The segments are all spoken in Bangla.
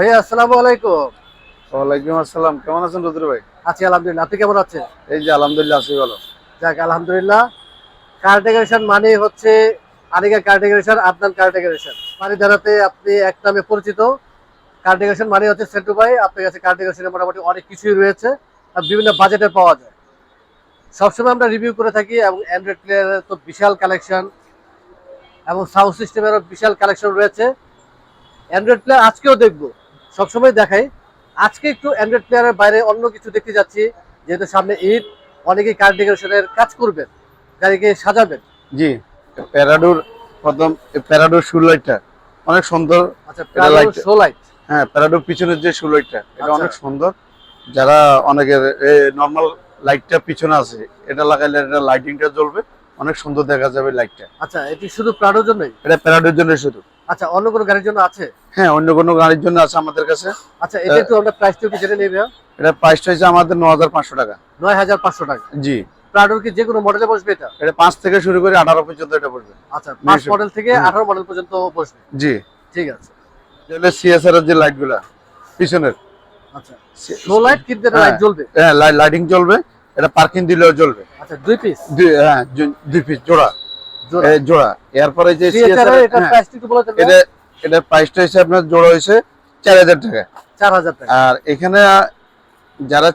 ভাইয়া আসসালামু আলাইকুম। ওয়ালাইকুম আসসালাম। কেমন আছেন রুদ্র ভাই? আছি আলহামদুলিল্লাহ। আপনি কেমন আছেন? এই যে আলহামদুলিল্লাহ আছি ভালো। যাক আলহামদুলিল্লাহ। কার মানে হচ্ছে Anika car decoration Adnan car মানে দাঁড়াতে আপনি এক নামে পরিচিত। কার মানে হচ্ছে সেন্টু ভাই আপনার কাছে কার মোটামুটি অনেক কিছুই রয়েছে আর বিভিন্ন বাজেটে পাওয়া যায়। সবসময় আমরা রিভিউ করে থাকি এবং অ্যান্ড্রয়েড প্লেয়ারের তো বিশাল কালেকশন এবং সাউন্ড সিস্টেমেরও বিশাল কালেকশন রয়েছে। অ্যান্ড্রয়েড প্লেয়ার আজকেও দেখব। সবসময় দেখাই। আজকে একটু অ্যান্ড্রয়েড প্লেয়ারের বাইরে অন্য কিছু দেখতে যাচ্ছি যেহেতু সামনে ঈদ অনেকেই কার ডেকোরেশনের কাজ করবেন গাড়িকে সাজাবেন। জি প্যারাডোর প্রথম প্যারাডোর সুলাইটটা অনেক সুন্দর আচ্ছা এটা light- শো লাইট হ্যাঁ প্যারাডোর পিছনের যে সুলাইটটা এটা আচ্ছা। অনেক সুন্দর। যারা অনেকের নর্মাল লাইটটা পিছনে আছে এটা লাগাইলে এটা লাইটিংটা জ্বলবে অনেক সুন্দর দেখা যাবে লাইটটা আচ্ছা এটি শুধু প্রাণের জন্যই? এটা প্যারাডোর জন্যই শুধু। আচ্ছা অন্য কোনো গাড়ির জন্য আছে? হ্যাঁ অন্য কোনো গাড়ির জন্য আছে আমাদের কাছে। আচ্ছা এটা একটু আমরা প্রাইসটা একটু জেনে নেবে এটা প্রাইসটা হচ্ছে আমাদের ন হাজার পাঁচশো টাকা। নয় হাজার পাঁচশো টাকা। জি। প্রাডোর কি যে কোনো মডেলে বসবে এটা? এটা পাঁচ থেকে শুরু করে আঠারো পর্যন্ত এটা পড়বে আচ্ছা পাঁচ নিশ্চয়ই। মডেল থেকে হুম। আঠারো মডেল পর্যন্ত বসবে। জি। ঠিক আছে। সিএসআর এর যে লাইটগুলা পিছনের। আচ্ছা শো লাইট কিন্তু হ্যাঁ। লাইট জ্বলবে? হ্যাঁ লাইটিং জ্বলবে এটা পার্কিং দিলেও জ্বলবে। আচ্ছা দুই পিস দুই- হ্যাঁ দুই পিস জোড়া। জোড়া। এরপরে যে এটা হ্যাঁ, প্রাইসটা আপনার জোড়া হয়েছে চার হাজার টাকা। চার হাজার টাকা। আর এখানে যারা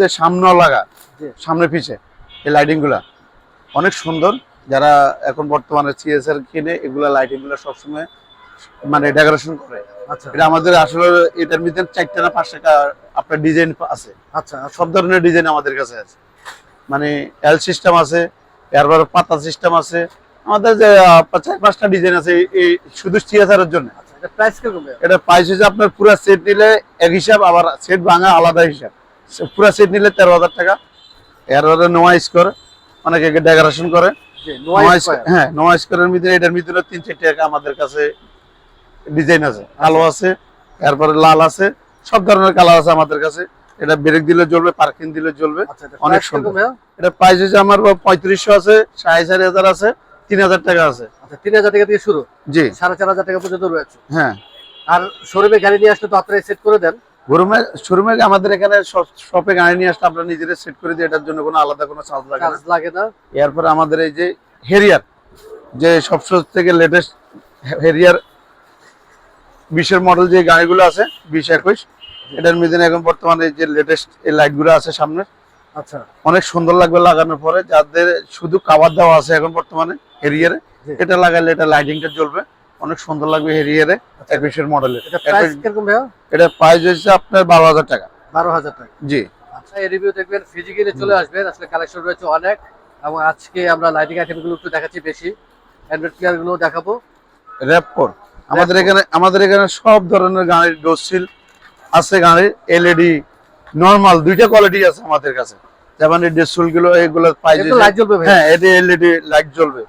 যে সামনে লাগা সামনে পিছে এই লাইটিংগুলা অনেক সুন্দর। যারা এখন বর্তমানে সিএসআর কিনে এগুলা লাইটিংগুলা সবসময় মানে ডেকোরেশন করে। আচ্ছা। এটা আমাদের আসলে এটার মধ্যে চারটা না পাঁচটা আপনার ডিজাইন আছে। আচ্ছা আচ্ছা। সব ধরনের ডিজাইন আমাদের কাছে আছে। মানে এল সিস্টেম আছে এরপর পাতা সিস্টেম আছে আমাদের যে চার পাঁচটা ডিজাইন আছে এই- শুধু সিএসআর জন্য। আচ্ছা এটা প্রাইস হচ্ছে আপনার পুরো সেট নিলে এক হিসাব আবার সেট ভাঙা আলাদা হিসাব। পুরো সেট নিলে তেরো হাজার টাকা। এরপরে নোয়া স্কোর অনেকে ডেকোরেশন করে। হ্যাঁ নোয়া স্কোরের ভিতরে এটার ভিতরে তিন চারটে টাকা আমাদের কাছে ডিজাইন আছে। কালো আছে এরপরে লাল আছে সব ধরনের কালার আছে আমাদের কাছে। এটা ব্রেক দিলে জ্বলবে পার্কিং দিলে জ্বলবে। আচ্ছা অনেক সুন্দর। এটা প্রাইস হচ্ছে আমার পঁয়ত্রিশশো আছে সাড়ে চারি হাজার আছে। তিন হাজার টাকা আছে। আচ্ছা তিন হাজার টাকা থেকে শুরু? জি। সাড়ে চার হাজার টাকা পর্যন্ত রয়েছে। হ্যাঁ। আর শোরুমে গাড়ি নিয়ে আসলে তো আপনারা সেট করে দেন। শোরুমে শোরুমে আমাদের এখানে শপে গাড়ি নিয়ে আসলে আমরা নিজেরা সেট করে দিই এটার জন্য কোনো আলাদা কোনো চার্জ লাগে চার্জ লাগে না। এরপরে আমাদের এই যে হেরিয়ার যে সবসময় থেকে লেটেস্ট হেরিয়ার বিশের মডেল যে গাড়িগুলো আছে বিশ একুশ এটার মধ্যে এখন বর্তমানে যে লেটেস্ট এই লাইটগুলো আছে সামনে। আচ্ছা। অনেক সুন্দর লাগবে লাগানোর পরে যাদের শুধু কাভার দেওয়া আছে এখন বর্তমানে হেরিয়ারে এটা লাগালে এটা লাইটিংটা জ্বলবে। অনেক সুন্দর লাগবে হেরিয়ারে। একুশের মডেলের এটা প্রাইস হচ্ছে আপনার বারো হাজার টাকা। বারো হাজার টাকা। জি। আচ্ছা এই রিভিউ দেখবেন ফিজিক্যালি চলে আসবেন। আসলে কালেকশন রয়েছে অনেক। এবং আজকে আমরা লাইটিং আইটেমগুলো একটু দেখাচ্ছি বেশি। অ্যান্ড্রয়েড প্লেয়ারগুলো দেখাবো। র্যাপকোর আমাদের এখানে আমাদের এখানে সব ধরনের গাড়ির ডোসিল আছে গাড়ির। এলইডি নর্মাল দুইটা কোয়ালিটি আছে আমাদের কাছে। যেমন এই ডেসুলগুলো এগুলো জ্বলবে হ্যাঁ এটা এলইডি লাইট জ্বলবে।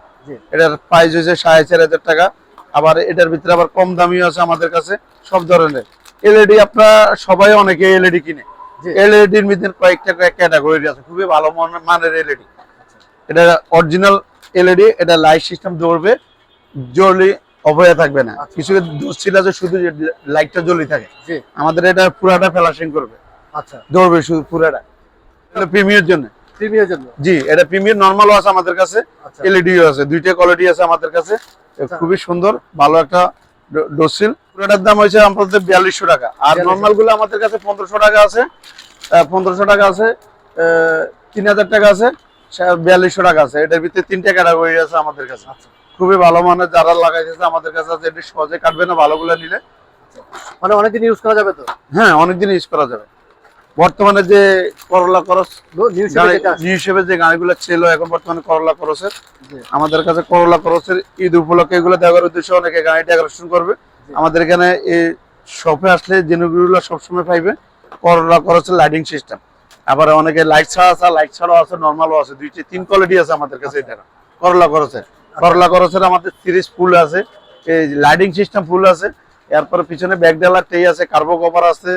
এটার প্রাইস হয়েছে সাড়ে চার হাজার টাকা। আবার এটার ভিতরে আবার কম দামিও আছে আমাদের কাছে সব ধরনের। এলইডি আপনার সবাই অনেকে এলইডি কিনে। এলইডির মধ্যে কয়েকটা ক্যাটাগরি আছে খুবই ভালো মানের- এলইডি এটা অরিজিনাল এলইডি এটা লাইট সিস্টেম জ্বলবে জ্বলি অফ হয়ে থাকবে না। আচ্ছা। কিছু দোষছিল আছে শুধু লাইটটা জ্বলি থাকে। আমাদের এটা পুরাটা ফ্ল্যাশিং করবে। আচ্ছা। জ্বলবে শুধু পুরাটা। প্রিমিয়ার জন্য। প্রিমিয়ার জন্য? জি এটা প্রিমিয়ার নর্মালও আছে আমাদের কাছে আচ্ছা। এলইডিও আছে দুইটা কোয়ালিটি আছে আমাদের কাছে। আচ্ছা। খুবই সুন্দর ভালো একটা ডোসিল পুরাটার দাম হয়েছে আমাদের বিয়াল্লিশশো টাকা। আর নর্মালগুলো আমাদের কাছে পনেরোশো টাকা আছে পনেরোশো টাকা আছে তিন হাজার টাকা আছে বিয়াল্লিশশো টাকা আছে। এটার ভিতরে তিনটা ক্যাটাগরি আছে আমাদের কাছে। আচ্ছা। খুবই ভালো মানের যারা লাগাইতেছে আমাদের কাছে আছে এটি সহজে কাটবে না ভালোগুলো নিলে। মানে অনেকদিন ইউজ করা যাবে তো? হ্যাঁ অনেকদিন ইউজ করা যাবে। বর্তমানে যে করলা গাড়ি হিসেবে যে গাড়িগুলো ছিল এখন বর্তমানে করলা করসের আমাদের কাছে করলা করসের ঈদ উপলক্ষে এগুলো দেওয়ার উদ্দেশ্যে অনেকে গাড়ি ডেকোরেশন করবে। আমাদের এখানে এই শপে আসলে জিনিসগুলো সবসময় পাইবে। করলা করসের লাইটিং সিস্টেম আবার অনেকে লাইট ছাড়া আছে লাইট ছাড়াও আছে নর্মালও আছে। দুইটি তিন কোয়ালিটি আছে আমাদের কাছে এটা করলা করসের করলা করসের আমাদের সিরিজ ফুল আছে। এই লাইটিং সিস্টেম ফুল আছে। এরপরে পিছনে ব্যাক ডালার টেই আছে কার্বো কভার আছে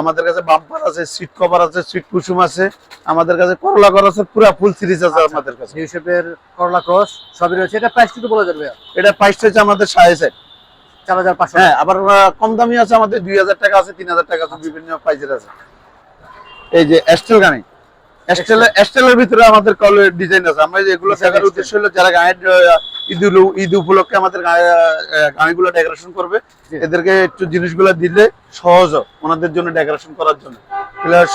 আমাদের কাছে বাম্পার আছে সিট কভার আছে সিট কুসুম আছে আমাদের কাছে করলা কর আছে পুরো ফুল সিরিজ আছে আচ্ছা। আমাদের কাছে। নিউ শেপের করলা ক্রস সবই রয়েছে। এটা প্রাইস কিন্তু বলা যাবে এটা প্রাইস হচ্ছে আমাদের সাড়ে চার। চার হাজার পাঁচশো। হ্যাঁ আবার কম দামি আছে আমাদের দুই হাজার টাকা আছে তিন হাজার টাকা আছে বিভিন্ন প্রাইসের আছে। এই যে এস্টেল গাড়ি এস্টেল এস্টেলের ভিতরে আমাদের কল ডিজাইন আছে। আমরা যে দেখার উদ্দেশ্য হলো যারা গায়ের আহ, ঈদ উপলক্ষে আমাদের গায়ে, ডেকোরেশন করবে এদেরকে একটু জিনিসগুলো দিলে সহজ ওনাদের জন্য ডেকোরেশন করার জন্য।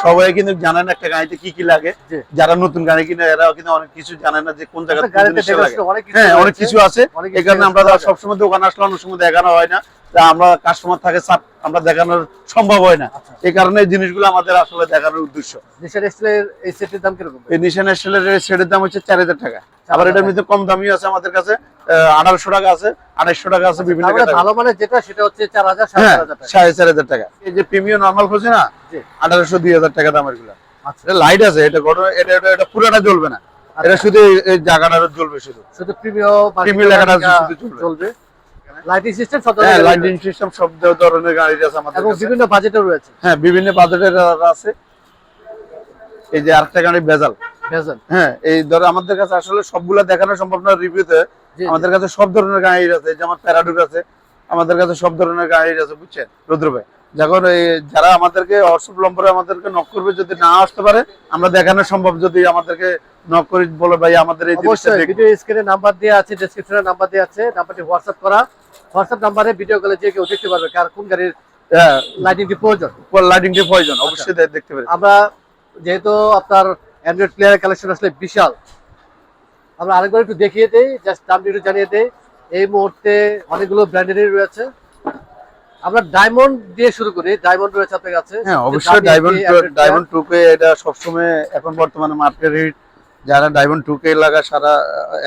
সবাই কিন্তু জানে না একটা গাড়িতে কি কি লাগে। যারা নতুন গাড়ি কিনে এরা কিন্তু অনেক কিছু জানে না যে কোন অনেক কিছু হ্যাঁ অনেক কিছু আছে। এই কারণে আমরা করা সবসময় দোকানে আসলে অনেক সময় দেখানো হয় না। আমরা কাস্টমার থাকে চাপ আমরা দেখানোর সম্ভব হয় না। আচ্ছা। এই কারণে জিনিসগুলো আমাদের আসলে দেখানোর উদ্দেশ্য। নিশান স্টিলের এই সেটের দাম কীরকম? এই নিশান স্টিলের সেটের দাম হচ্ছে চার হাজার টাকা। আবার এটার মধ্যে কম দামি আছে আমাদের কাছে আঠারোশো টাকা আছে আড়াইশো টাকা আছে বিভিন্ন ভালো মানের যেটা সেটা হচ্ছে চার হাজার সাড়ে হ্যাঁ চার হাজার টাকা। এই যে প্রিমিয়াম নর্মাল খুঁজছে না। আঠারোশো দুই হাজার টাকা দামেরগুলো আচ্ছা। লাইট আছে এটা এটা এটা পুরোটা জ্বলবে না। এটা শুধু এই- জায়গাটা জ্বলবে শুধু। শুধু প্রিমিয়াম লেখাটা শুধু চলবে। লাইটিং সিস্টেম সব হ্যাঁ লাইটিং সিস্টেম সব ধরনের গাড়ি আছে আমাদের এবং। বিভিন্ন বাজেটও রয়েছে। হ্যাঁ বিভিন্ন বাজেটের আছে। এই যে আরেকটা গাড়ি বেজাল ভেজন হ্যাঁ এই ধরো আমাদের কাছে আসলে সবগুলা দেখানো সম্ভব না রিভিউতে। আমাদের কাছে সব ধরনের গাড়ি আছে যেমন প্যারাডুক আছে আমাদের কাছে সব ধরনের গাড়ি আছে বুঝছেন? রুদ্র ভাই যখন যারা আমাদেরকে হোয়াটসঅ্যাপ নম্বরে আমাদেরকে নক করবে যদি না আসতে পারে আমরা দেখানো সম্ভব যদি আমাদেরকে নক করে বলে ভাই আমাদের এই। ভিডিও স্ক্রিনে নাম্বার দেওয়া আছে ডেসক্রিপশনে নাম্বার দেওয়া আছে নাম্বারটি হোয়াটসঅ্যাপ করা। হোয়াটসঅ্যাপ নাম্বারে ভিডিও কলে যে কেউ দেখতে পারবে কার কোন গাড়ির লাইটিংটি প্রয়োজন। লাইটিংটি প্রয়োজন অবশ্যই দেখতে পারি। আমরা যেহেতু আপনার অ্যান্ড্রয়েড প্লেয়ার কালেকশন আসলে বিশাল আমরা আরেকবার একটু দেখিয়ে দেই জাস্ট দামটি একটু জানিয়ে দেই। এই মুহূর্তে অনেকগুলো ব্র্যান্ডেরই রয়েছে। আমরা ডায়মন্ড দিয়ে শুরু করি। ডায়মন্ড রয়েছে আপনার কাছে। হ্যাঁ অবশ্যই দামি ডায়মন্ড ডায়মন্ড টুকে এটা সবসময় এখন বর্তমানে মার্কেট হিট যারা ডায়মন্ড টুকে লাগা সারা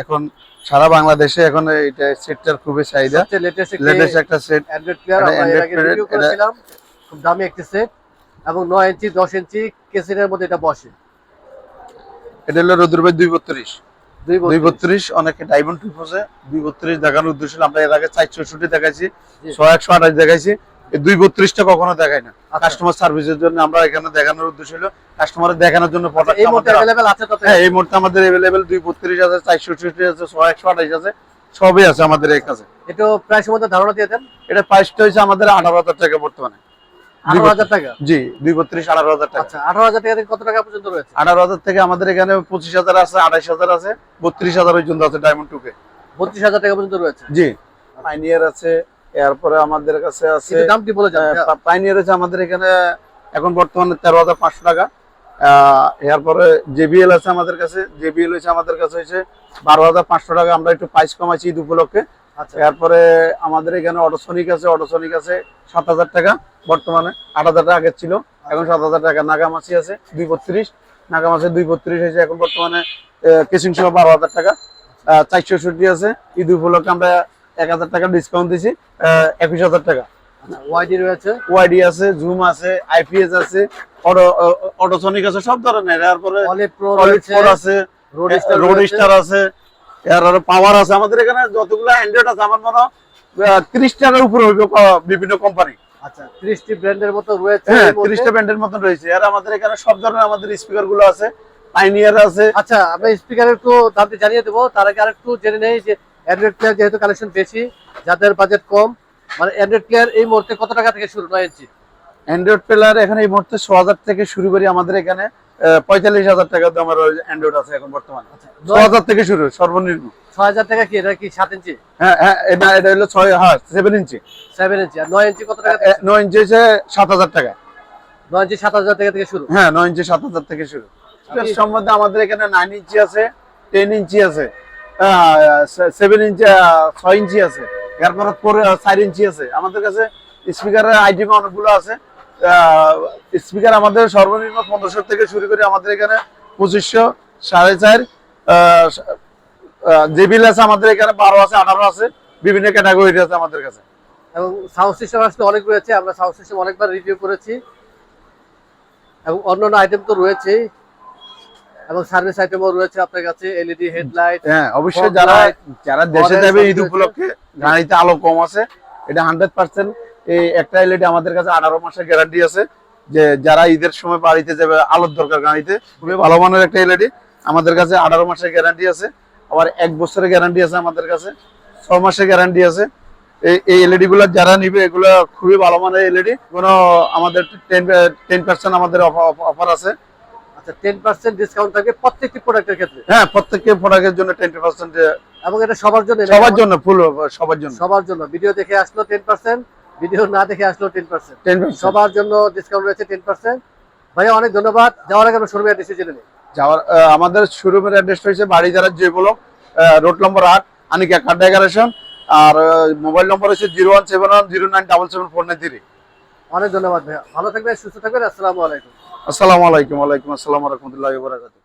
এখন সারা বাংলাদেশে এখন এটা সেটটার খুবই চাহিদা। লেটেস্ট একটা সেট করেছিলাম খুব দামি একটি সেট এবং নয় ইঞ্চি দশ ইঞ্চি কেসিনের মধ্যে এটা বসে। এটা হলো রোদ্র ভাই দুই বত্রিশ। দুই বত্রিশ। অনেকে ডায়মন্ড টুপ আছে দুই বত্রিশ দেখানোর উদ্দেশ্য আমরা এর আগে চার চৌষট্টি দেখাইছি। ছয় একশো আঠাশ দেখাইছি। দুই বত্রিশটা কখনো দেখাই না। আচ্ছা। কাস্টমার সার্ভিসের জন্য আমরা এখানে দেখানোর উদ্দেশ্য হলো কাস্টমারের দেখানোর জন্য আচ্ছা, এই মুহূর্তে আমাদের অ্যাভেলেবেল আছে তো হ্যাঁ এই মুহূর্তে আমাদের এভেলেবেল দুই বত্রিশ আছে চারশো চৌষট্টি আছে ছয় একশো আঠাশ আছে সবই আছে আমাদের এই কাছে। একটু প্রাইসের মধ্যে ধারণা দিয়ে দেন। এটা প্রাইসটা হয়েছে আমাদের আঠারো হাজার টাকা বর্তমানে। দুই আঠারো হাজার টাকা? জি দুই বত্রিশ আঠারো হাজার টাকা। আচ্ছা আঠারো হাজার টাকা থেকে কত টাকা পর্যন্ত রয়েছে? আঠারো হাজার থেকে আমাদের এখানে পঁচিশ হাজার আছে আঠাশ হাজার আছে বত্রিশ হাজার পর্যন্ত আছে ডায়মন্ড টুকে বত্রিশ হাজার টাকা পর্যন্ত রয়েছে? জি। পাইনিয়ার আছে এরপরে আমাদের কাছে আছে কিন্তু দামটি বলে পাইনিয়ার আছে আমাদের এখানে এখন বর্তমানে তেরো হাজার পাঁচশো টাকা। এরপরে জেবিএল আছে আমাদের কাছে জেবিএল হয়েছে আমাদের কাছে হয়েছে বারো হাজার পাঁচশো টাকা। আমরা একটু প্রাইস কমাইছি ঈদ উপলক্ষে। আচ্ছা। এরপরে আমাদের এখানে অটোসনিক আছে অটোসনিক আছে সাত হাজার টাকা বর্তমানে আট হাজার টাকা আগের ছিল এখন সাত হাজার টাকা। নাগামাছি আছে দুই বত্রিশ নাগামাছি দুই বত্রিশ হয়েছে এখন বর্তমানে কেসিং সহ বারো হাজার টাকা। চারশো ষষ্টি আছে ঈদ উপলক্ষে আমরা এক হাজার টাকা ডিসকাউন্ট দিছি একুশ হাজার টাকা। ওয়াইডি রয়েছে? ওয়াইডি আছে জুম আছে আইপিএস আছে অটোসনিক আছে সব ধরনের। আছে রোড স্টার আছে এর পাওয়ার আছে। আমাদের এখানে যতগুলো অ্যান্ড্রয়েড আছে আমার মনে হয় ত্রিশ উপরে হইবে বিভিন্ন কোম্পানি আচ্ছা ত্রিশটি ব্র্যান্ডের মতো রয়েছে হ্যাঁ। ত্রিশটা ব্যান্ডের মতন রয়েছে। আর আমাদের এখানে সব ধরনের আমাদের স্পিকারগুলো আছে পাইনিয়ার আছে। আচ্ছা আমরা স্পিকারের একটু দামটি জানিয়ে দেবো। তার আগে আরেকটু জেনে নেই যে অ্যান্ড্রয়েড প্লেয়ার যেহেতু কালেকশন বেশি যাদের বাজেট কম মানে অ্যান্ড্রয়েড প্লেয়ার এই মুহূর্তে কত টাকা থেকে শুরু? নয় ইঞ্চি। অ্যান্ড্রয়েড প্লেয়ার এখানে এই মুহূর্তে ছ হাজার থেকে শুরু করি আমাদের এখানে পঁয়তাল্লিশ হাজার টাকা দামের অ্যান্ড্রয়েড আছে এখন বর্তমানে। ছ হাজার থেকে শুরু সর্বনিম্ন। ছয় হাজার টাকা কি? এটা কি সাত ইঞ্চি? হ্যাঁ হ্যাঁ এটা এটা হলো ছয় হ্যাঁ সেভেন ইঞ্চি। সেভেন ইঞ্চি। আর নয় ইঞ্চি কত টাকা নয় ইঞ্চি হচ্ছে সাত হাজার টাকা। নয় ইঞ্চি সাত হাজার টাকা থেকে শুরু? হ্যাঁ নয় ইঞ্চি সাত হাজার থেকে শুরু। সম্বন্ধে আমাদের এখানে নাইন ইঞ্চি আছে টেন ইঞ্চি আছে। সেভেন ইঞ্চি ছয় ইঞ্চি আছে। এরপরে ফোর চার ইঞ্চি আছে। আমাদের কাছে স্পিকারের আইটেম অনেকগুলো আছে। স্পিকার আমাদের সর্বনিম্ন পনেরোশো থেকে শুরু করে আমাদের এখানে পঁচিশশো সাড়ে চার জেবিল আছে আমাদের এখানে বারো আছে, আঠারো আছে, বিভিন্ন ক্যাটাগরি আছে আমাদের কাছে। এবং সাউন্ড সিস্টেম আসলে অনেক রয়েছে। আমরা সাউন্ড সিস্টেম অনেকবার রিভিউ করেছি। এবং অন্যান্য আইটেম তো রয়েছেই। এবং সার্ভিস আইটেমও রয়েছে আপনার কাছে এলইডি হেডলাইট হ্যাঁ অবশ্যই যারা যারা দেশে যাবে ঈদ উপলক্ষে গাড়িতে আলো কম আছে এটা হান্ড্রেড পার্সেন্ট এই একটা এলইডি আমাদের কাছে আঠারো মাসের গ্যারান্টি আছে যে যারা ঈদের সময় বাড়িতে যাবে আলোর দরকার গাড়িতে খুবই ভালো মানের একটা এলইডি আমাদের কাছে আঠারো মাসের গ্যারান্টি আছে আবার এক বছরের গ্যারান্টি আছে আমাদের কাছে ছ মাসের গ্যারান্টি আছে। এই এই এলইডি গুলো যারা নিবে এগুলো খুবই ভালো মানের এলইডি কোনো আমাদের টেন টেন পার্সেন্ট আমাদের অফার আছে। আচ্ছা টেন পার্সেন্ট ডিসকাউন্ট থাকবে প্রত্যেকটি প্রোডাক্টের ক্ষেত্রে? হ্যাঁ প্রত্যেককে প্রোডাক্টের জন্য টেন পার্সেন্ট এবং এটা সবার জন্য সবার জন্য ফুল সবার জন্য। সবার জন্য। ভিডিও দেখে আসলো টেন পার্সেন্ট ভিডিও না দেখে আসলো টেন পার্সেন্ট টেন সবার জন্য ডিসকাউন্ট রয়েছে টেন পার্সেন্ট ভাইয়া অনেক ধন্যবাদ। যাওয়ার আগে আমরা শোরুমে অ্যাড্রেস জেনে নিই যাওয়ার আমাদের শোরুমের অ্যাড্রেস হয়েছে বাড়ি যারা যে ব্লক রোড নম্বর আট আনিকা কার ডেকারেশন আর মোবাইল নম্বর হচ্ছে zero one seven one zero nine double seven four nine three অনেক ধন্যবাদ ভাইয়া। ভালো থাকবেন সুস্থ থাকবেন আসসালামু আলাইকুম। আসসালামু আলাইকুম ওয়ালাইকুম আসসালাম রহমতুল্লাহ বরাকাতুহ।